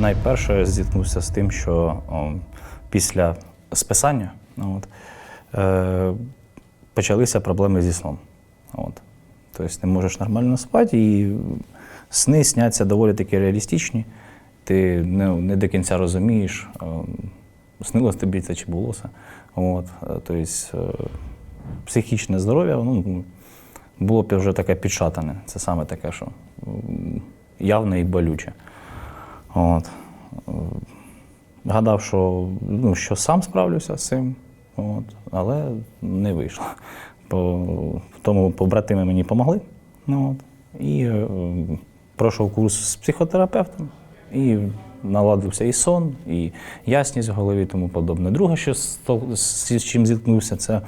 найперше зіткнувся з тим, що о, після списання от, е, почалися проблеми зі сном. От. Тобто не можеш нормально спати, і сни сняться доволі таки реалістичні. Ти не, не до кінця розумієш, снилось тобі це чи було це. От. е, Тобто е, психічне здоров'я ну, було б вже таке підшатане. Це саме таке, що явне і болюче. От. Гадав, що, ну, що сам справлюся з цим, от, але не вийшло. По, тому побратими мені допомогли. Ну, от, і е, пройшов курс з психотерапевтом, і наладився і сон, і ясність в голові, тому подобне. Друге, що з, з, з чим зіткнувся, це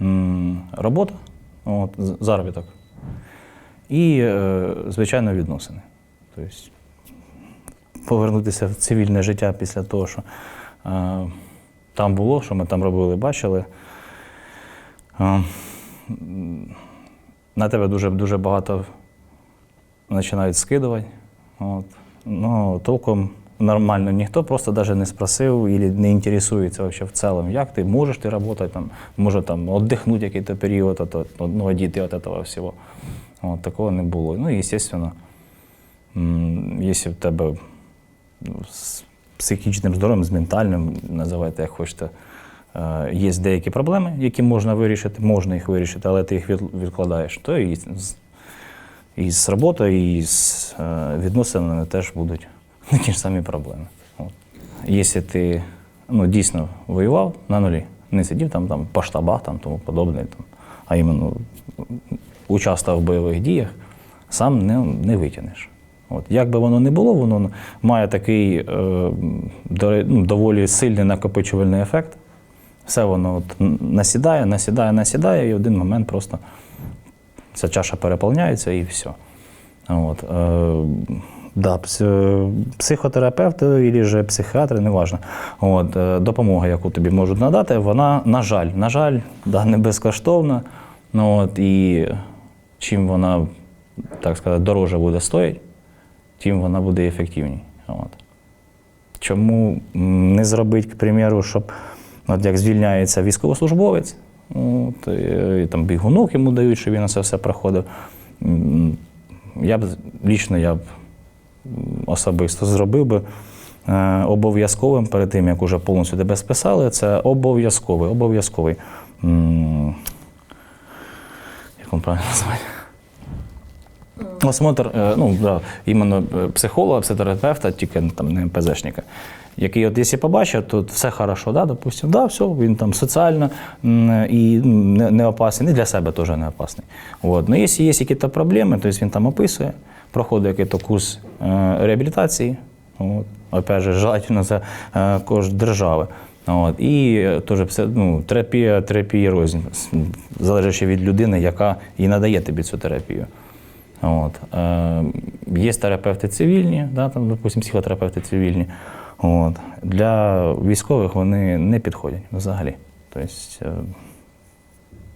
м, робота, от, заробіток. І, е, звичайно, відносини. Тобто, повернутися в цивільне життя після того, що е, там було, що ми там робили, бачили. Е, на тебе дуже, дуже багато починають скидувати. От. Ну, толком нормально ніхто просто навіть не спросив і не інтересується вообще в цілому, як ти можеш ти працювати, там, може там віддихнути якийсь період от, от, ну, одійти від цього всього. От, такого не було. Ну і, звісно, якщо в тебе з психічним здоров'ям, з ментальним, називайте як хочете. е, Є деякі проблеми, які можна вирішити, можна їх вирішити, але ти їх відкладаєш. То і з, і з роботою, і з е, відносинами теж будуть ті ж самі проблеми. От. Якщо ти ну, дійсно воював на нулі, не сидів там, там по штабах там, тому подобне, там, а іменно участвував в бойових діях, сам не, не витягнеш. От. Як би воно не було, воно має такий е, ну, доволі сильний накопичувальний ефект. Все воно от насідає, насідає, насідає, і в один момент просто ця чаша переповняється і все. От, е, да, психотерапевти або ж психіатри, неважно. От, е, допомога, яку тобі можуть надати, вона, на жаль, на жаль, да, не безкоштовна. Ну, от, і чим вона, так сказати, дороже буде стоїть, тим вона буде ефективній. От. Чому не зробити, к примеру, щоб от як звільняється військовослужбовець, от, і, там бігунок йому дають, щоб він це все проходив. Я б лічно я б особисто зробив би е, обов'язковим перед тим, як уже повністю тебе списали, це обов'язковий, обов'язковий. Як він правильно назвати? Осмотр, е, ну, да, іменно е, психолога, психотерапевта, тільки там не МПЗшника. Який, от, якщо побачив, то все хорошо, да, допустим, да, все, він там соціально і ну, не, не опасний, і для себе теж не опасний. От. Ну, якщо є якісь проблеми, то він там описує, проходить якийсь курс е, реабілітації, от. опять же, желательно за кошт держави. От. І теж ну, терапія, терапія рознь, залежить від людини, яка і надає тобі цю терапію. От. Е, є терапевти цивільні, да, там, допустим, психотерапевти цивільні. От. Для військових вони не підходять взагалі. Тобто, е,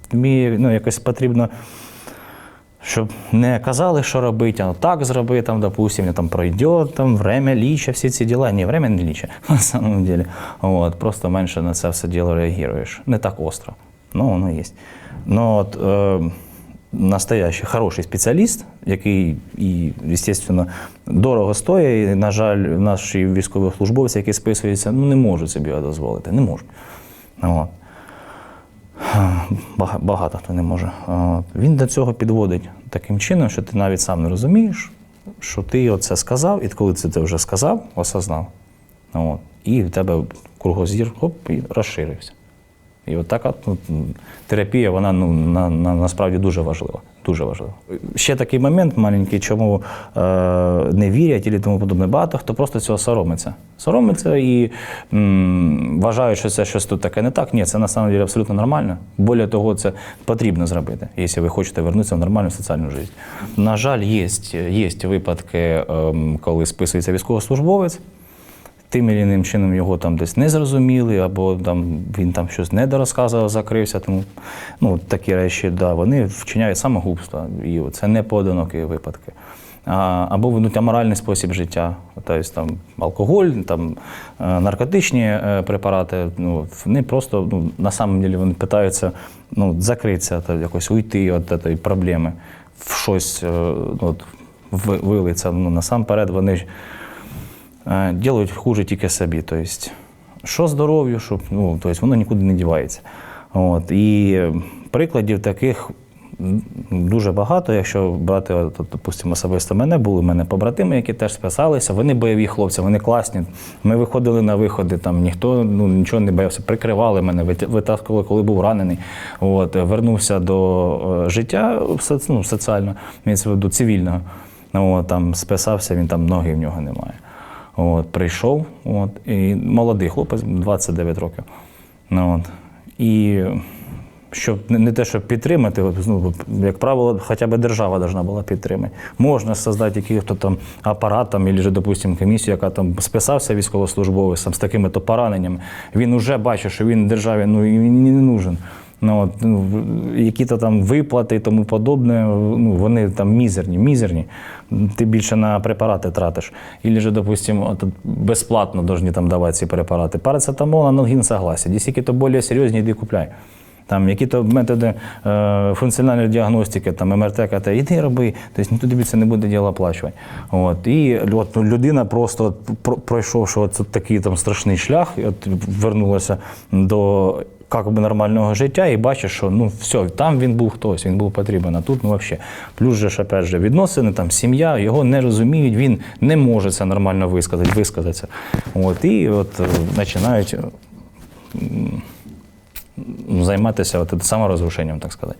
тобі ну, якось потрібно, щоб не казали, що робити, а так зроби, там, допустим, там пройде, там, время ліче, всі ці діла. Ні, время не ліче, на самом деле. От, просто менше на це все діло реагуєш. Не так остро. Ну, воно є. Ну, от, е, настоящий хороший спеціаліст, який і, звісно, дорого стоїть. І, на жаль, наші військовослужбовці, які списуються, ну, не можуть собі дозволити. Не можуть. От. Багато хто не може. Він до цього підводить таким чином, що ти навіть сам не розумієш, що ти оце сказав, і коли це ти вже сказав, осознав. І в тебе кругозір хоп, і розширився. І от така ну, терапія, вона ну, на, на, насправді дуже важлива. Дуже важлива. Ще такий момент маленький, чому е, не вірять і тому подобне. Багато хто просто цього соромиться. Соромиться і м, вважають, що це щось тут таке не так. Ні, це на самом деле абсолютно нормально. Більше того, це потрібно зробити, якщо ви хочете вернутися в нормальну соціальну життя. На жаль, є, є випадки, ем, коли списується військовослужбовець тим чи іншим чином його там десь не зрозуміли, або там він там щось недорозказував, закрився. Тому ну, такі речі, да, вони вчиняють самогубство. І це не поодинокі випадки. а, або ведуть аморальний спосіб життя, тобто там алкоголь, там е, наркотичні е, препарати. Ну, вони просто ну, на самом деле вони питаються ну, закритися, та якось уйти від цієї проблеми в щось е, ну, от, вилиться. Ну, насамперед вони ж е, ділають хуже тільки собі. Тобто, що здоров'ю, що ну, тобто, воно нікуди не дівається. От, і прикладів таких дуже багато. Якщо брати, допустимо, особисто мене, були мене побратими, які теж списалися. Вони бойові хлопці, вони класні. Ми виходили на виходи, там ніхто ну, нічого не боявся, прикривали мене, вит- витаскували, коли був ранений. От, вернувся до е, життя ну, соціально, цивільного. От, там списався, він там ноги в нього немає. От, прийшов, от, і молодий хлопець, 29 років. Ну, от, і щоб не, те, щоб підтримати, ну, як правило, хоча б держава должна була підтримати. Можна создати якийсь там апарат, там, або, допустимо, комісію, яка там списався військовослужбовець з такими то пораненнями. Він вже бачить, що він державі ну, він не нужен. Ну, от, ну, які-то там виплати і тому подобне, ну, вони там мізерні, мізерні. Ти більше на препарати тратиш. Ілі же, допустимо, безплатно повинні там давати ці препарати. Парацетамол, аналгін, согласен. Якщо які-то більш серйозні, йди купляй. Там які-то методи е, функціональної діагностики, там МРТ, КТ, іди роби, тобто ніхто тобі це не буде діло оплачувати. От, і от, ну, людина просто пройшовши от такий там страшний шлях, от, вернулася до як би нормального життя і бачиш, що ну все, там він був хтось, він був потрібен, а тут ну взагалі. Плюс же ж опять же відносини, там сім'я, його не розуміють, він не може це нормально висказати, висказатися. От, і от е, починають займатися от, саморозрушенням, так сказати.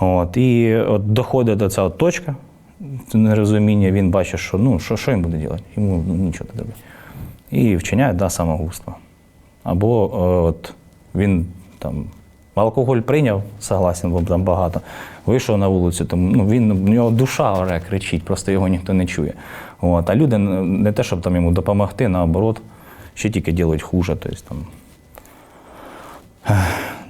От, і от доходить до цього точка нерозуміння, він бачить, що ну, що, що він буде робити? Йому нічого не робить. І вчиняє да, самогубство. Або е, от, він там алкоголь прийняв, согласен, бо там багато. Вийшов на вулицю, там, ну, він, в нього душа оре кричить, просто його ніхто не чує. От, а люди не те, щоб там йому допомогти, наоборот, ще тільки ділять хуже. Тобто, там,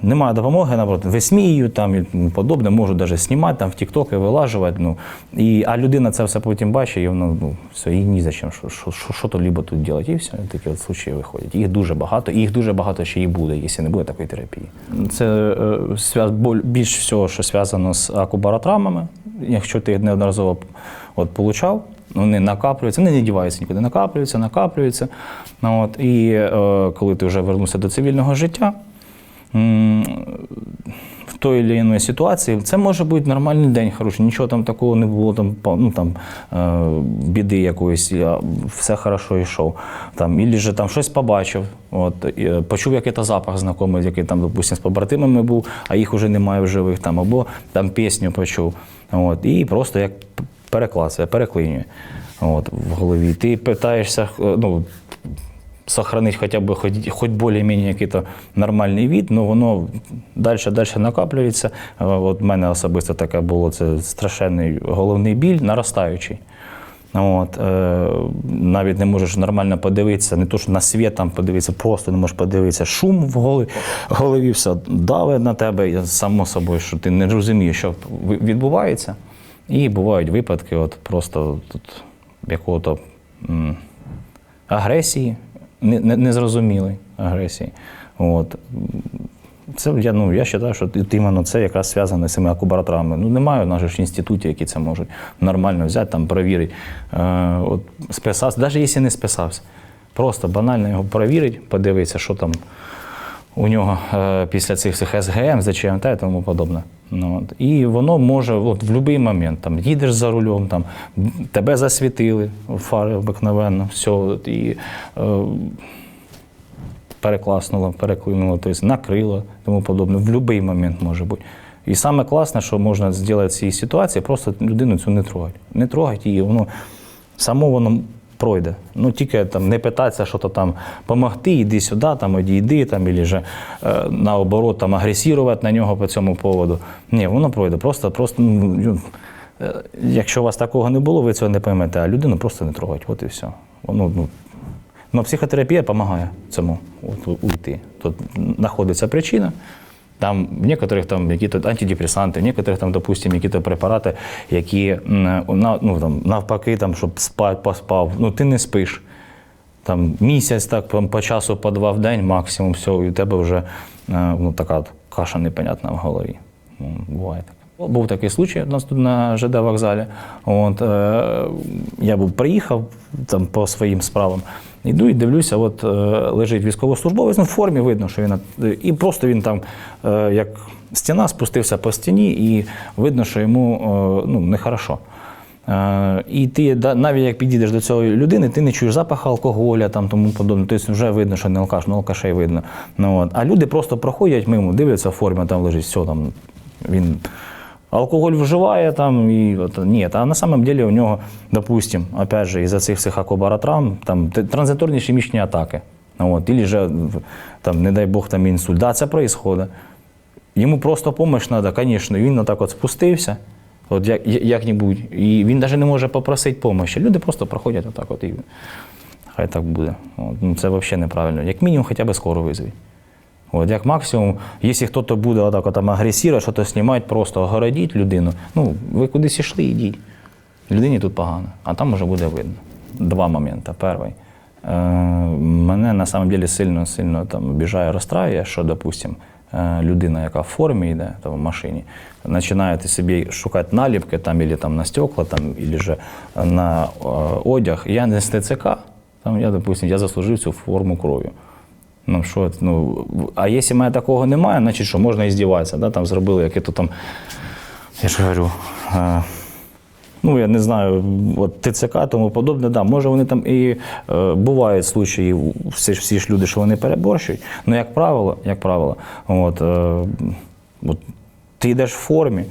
немає допомоги, наоборот, висміюють там і подобне, можуть навіть знімати там в тіктоки, вилажувати. Ну, і, а людина це все потім бачить, і воно ну, все, їй ні за чим, що, що, що, що то лібо тут робити. І все, такі от случаї виходять. Їх дуже багато, і їх дуже багато ще і буде, якщо не буде такої терапії. Це е, більш всього, що зв'язано з акубаротравмами. Якщо ти неодноразово от, получав, вони накаплюються, вони не діваються нікуди, накаплюються, накаплюються. От, і е, коли ти вже вернувся до цивільного життя, в той чи іншій ситуації, це може бути нормальний день хороший, нічого там такого не було, там, ну, там, е, біди якоїсь, все хорошо йшов. Там, Ілі же там щось побачив, от, е, почув якийсь запах знайомий, який там, допустим, з побратимами був, а їх вже немає в живих, там, або там пісню почув. От, і просто як перекласує, переклинює от, в голові. Ти питаєшся, е, ну, сохранить хотя бы хоть, хоть более-менее який-то нормальний від, але воно далі далі накоплюється. Е, От в мене особисто таке було це страшенний головний біль, наростаючий. От, е, навіть не можеш нормально подивитися, не то, що на світ там подивитися, просто не можеш подивитися. Шум в голові, голові все давить на тебе, само собою, що ти не розумієш, що відбувається. І бувають випадки, от просто тут якого-то. агресії, не- не- незрозумілої агресії. От. Це я, ну, я вважаю, що іменно це якраз зв'язане з цими акубараторами. Ну, немає в нас ж інститутів, які це можуть нормально взяти, там, перевірити. Е, от, списався, навіть якщо не списався, просто банально його перевірити, подивитися, що там у нього е, після цих всіх СГМ, ЗЧМТ і тому подобне. Ну, от. І воно може от, в будь-який момент, там, їдеш за рулем, там, тебе засвітили, фари обикновенно, все, от, і е, перекласнуло, переклинуло, тобто накрило, тому подобне. В будь-який момент може бути. І саме класне, що можна зробити в цій ситуації, просто людину цю не трогати. Не трогати її, воно само воно пройде. Ну тільки там не питатися, що то там помогти, іди сюди, там одійди, там, або же, е, наоборот там агресувати на нього по цьому поводу. Ні, воно пройде. Просто, просто ну, е, якщо у вас такого не було, ви цього не поймете, а людину просто не трогать. От і все. Воно, ну, Ну, психотерапія допомагає цьому от, уйти. Тут знаходиться причина, Там в некоторых там какие-то антидепресанти, в некоторых там, допустим, какие-то препарати, які ну, там, навпаки, там, щоб спати, поспав. Ну, ти не спиш. Там місяць, так, по, по часу, по два в день максимум, все, і у тебе вже е, ну, така каша непонятна в голові. Ну, буває таке. Був такий случай у нас тут на ЖД вокзалі. От, е, я був приїхав там по своїм справам. Йду і дивлюся, от е, лежить військовослужбовець, ну, в формі видно, що він. І просто він там, е, як стіна, спустився по стіні, і видно, що йому е, ну, нехорошо. Е, І ти навіть як підійдеш до цієї людини, ти не чуєш запаху алкоголя там тому подобне. Тобто вже видно, що не алкаш, ну алкашей видно. Ну, от. А люди просто проходять мимо, дивляться в формі, там лежить все там. Він алкоголь вживає там і от, ні. А на самом деле у нього, допустим, опять же, із-за цих всіх акобаротравм, там транзиторні ішемічні атаки. От, или же, там, не дай Бог, там інсульт. Да, це відбувається. Йому просто допомога треба, звісно. Він отак от спустився, от як, як-небудь, і він навіть не може попросити допомоги. Люди просто проходять отак от і хай так буде. От, ну, це взагалі неправильно. Як мінімум, хоча б скоро визвіть. От, як максимум, якщо хтось буде отак от там агресувати, щось знімати, просто огородіть людину. Ну, ви кудись йшли, йдіть. Людині тут погано, а там вже буде видно. Два моменти. Перший. Е, мене на самом деле сильно сильно там обіжає, розстраює, що, допустим, е, людина, яка в формі йде там, в машині, починає собі шукати наліпки там, або там, на стекла, там, або же на е, одяг. Я не з ТЦК, там, я, допустим, я заслужив цю форму кров'ю. Ну, що, ну, а якщо мене такого немає, значить що, можна і здіватися. Да? Там зробили яке-то там, я ж говорю, е, ну, я не знаю, от ТЦК, тому подобне, да, може вони там і е, бувають случаї, всі ж, всі ж люди, що вони переборщують. Ну, як правило, як правило, от, е, от, ти йдеш в формі,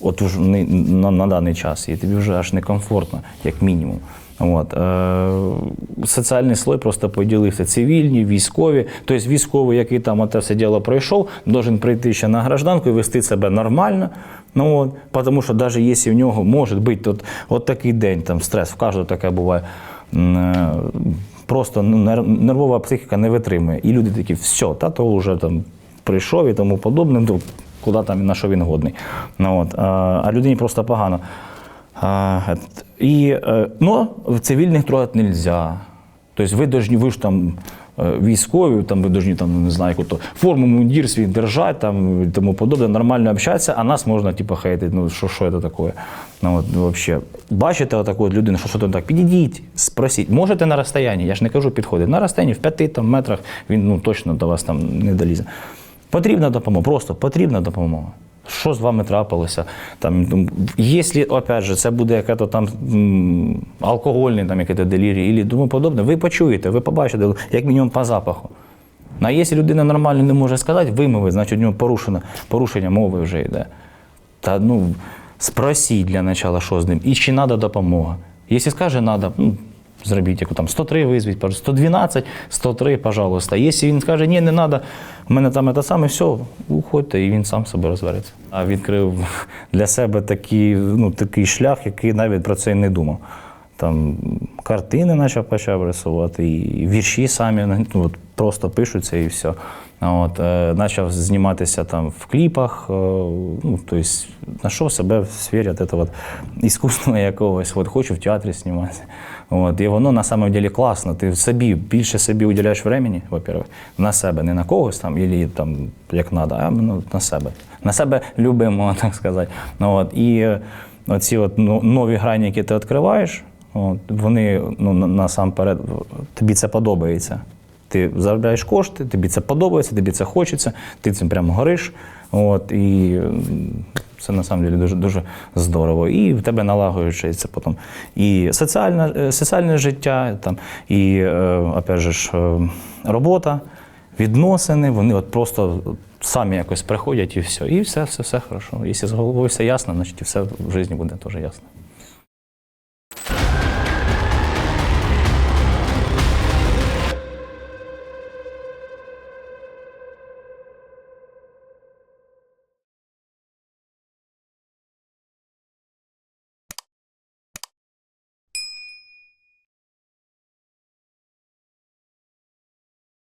от уж на, на даний час, і тобі вже аж некомфортно, як мінімум. От, е, соціальний слой просто поділився. Цивільні, військові. Тобто військовий, який там це все діло пройшов, должен прийти ще на гражданку і вести себе нормально. Ну, от, тому що навіть якщо в нього може бути от, от такий день, там стрес, в кожного таке буває. е, Просто нервова психіка не витримує. І люди такі, все, та то вже там прийшов і тому подобне, ну, куди там на що він годний. Ну, от, а, а людині просто погано. А, і, е, но в цивільних трогати не можна. Тобто ви должні, ви ж там е, військові, там ви должні там, не знаю, яку-то форму мундір свій держати там, і тому подобне, нормально общатися, а нас можна типу, хейтити. Ну, що, що це таке? Ну, от, вообще. Бачите отаку от людину, що що там так, підійдіть, спросіть. Можете на розстоянні, я ж не кажу підходити. На розстоянні в п'яти там, метрах він ну, точно до вас там не долізе. Потрібна допомога, просто потрібна допомога. Що з вами трапилося? Там, ну, якщо, опять же, це буде яке-то там м, алкогольне там, яке-то делірі і тому подобне, ви почуєте, ви побачите, як мінімум по запаху. Ну, А якщо людина нормально не може сказати, вимови, значить у нього порушено, порушення мови вже йде. Та ну, спросіть для начала, що з ним, і чи треба допомога. Якщо скаже, треба, ну, зробіть яку там 103 визвіть, 112, 103, пожалуйста. Якщо він скаже, ні, не треба, в мене там це саме, все, уходьте, і він сам себе розбереться. А відкрив для себе такий, ну, такий шлях, який навіть про це не думав. Там картини почав почав рисувати, і вірші самі ну, от, просто пишуться і все. От, е, почав зніматися там в кліпах, е, ну, тобто знайшов себе в сфері от от іскусного якогось, от, хочу в театрі зніматися. От, і воно на самом деле класно. Ти собі більше собі уділяєш времени, во-первых, на себе, не на когось там, і там як треба, а ну, на себе. На себе любимо, так сказати. Ну, от, і оці от ну, нові грані, які ти відкриваєш, от, вони ну, насамперед тобі це подобається. Ти заробляєш кошти, тобі це подобається, тобі це хочеться, ти цим прямо гориш. От, і це на самом деле дуже, дуже здорово. І в тебе налагоджується потім і соціальне, соціальне життя, там, і е, опять же, ж, е, робота, відносини, вони от просто самі якось приходять і все. І все, все, все хорошо. Якщо з головою все ясно, значить і все в житті буде теж ясно.